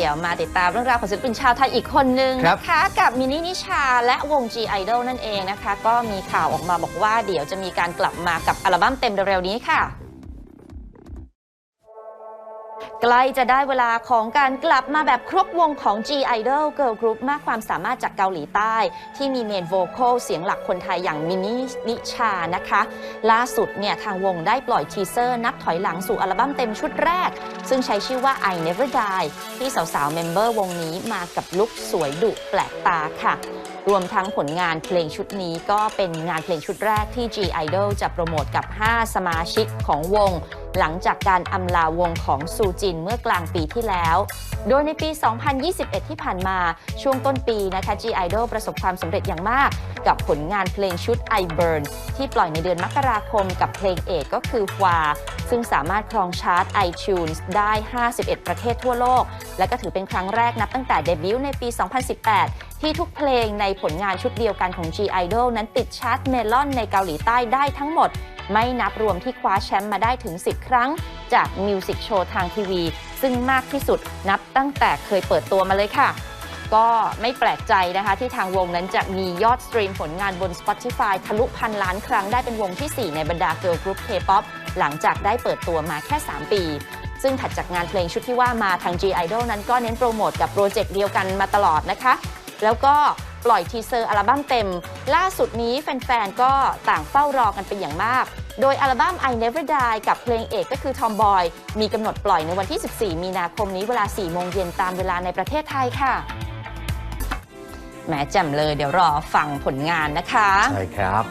ดี๋ยวมาติดตามเรื่องราวของศิลปินชาวไทยอีกคนนึงครับนะคะกับมินินิชาและวง G Idol นั่นเองนะคะ ก็มีข่าวออกมาบอกว่าเดี๋ยวจะมีการกลับมากับอัลบั้มเต็มเร็วๆนี้ค่ะ ใกล้จะได้เวลาของการกลับมาแบบครบวงของ G Idol Girl Group มากความสามารถจากเกาหลีใต้ ที่มีเมนโวคอลเสียงหลักคนไทยอย่างมินินิชานะคะ ล่าสุดเนี่ยทางวงได้ปล่อยทีเซอร์นับถอยหลังสู่อัลบั้มเต็มชุดแรก ซึ่งใช้ชื่อว่า I Never Die ที่สาวๆเมมเบอร์วงนี้มากับลุคสวยดุแปลกตาค่ะ รวมทั้งผลงานเพลงชุดนี้ก็เป็นงานเพลงชุดแรกที่ G Idol จะโปรโมทกับ 5 สมาชิกของวง หลังจากการอำลาวงของซูจินเมื่อกลางปีที่แล้ว โดยในปี 2021 ที่ผ่านมาช่วงต้นปีนะคะ G Idol ประสบความสำเร็จอย่างมาก กับผลงานเพลงชุด I Burn ที่ปล่อยในเดือนมกราคมกับเพลงเอกก็คือฟวาซึ่งสามารถครองชาร์ต iTunes ได้ 51 ประเทศทั่วโลก และก็ถือเป็นครั้งแรกนับตั้งแต่เดบิวต์ในปี 2018 ที่ทุกเพลงในผลงานชุดเดียวกันของ G Idol นั้นติดชาร์ตเมลอนในเกาหลีใต้ได้ทั้งหมด ไม่นับรวมที่คว้าแชมป์มาได้ถึง 10 ครั้ง จากมิวสิกโชว์ทางทีวี ซึ่งมากที่สุดนับตั้งแต่เคยเปิดตัวมาเลยค่ะก็ไม่แปลกใจนะคะที่ทางวงนั้นจะมียอดสตรีมผลงานบน Spotify ทะลุพันล้านครั้งได้เป็นวงที่ 4 ในบรรดาเกิร์ลกรุ๊ป K-POP หลังจากได้เปิดตัวมาแค่ 3 ปี ซึ่งถัดจากงานเพลงชุดที่ว่ามาทาง G Idol นั้นก็เน้นโปรโมทกับโปรเจกต์เดียวกันมาตลอดนะคะ แล้วก็ปล่อยทีเซอร์อัลบั้มเต็ม ล่าสุดนี้แฟนๆ ก็ต่างเฝ้ารอกันเป็นอย่างมาก โดยอัลบั้ม I Never Die กับเพลงเอกก็คือ Tomboy มีกำหนดปล่อยในวันที่ 14 มีนาคมนี้เวลา 4 โมงเย็นตามเวลาในประเทศไทยค่ะแหมแจ่มเลยเดี๋ยวรอฟังผลงานนะคะ ใช่ครับ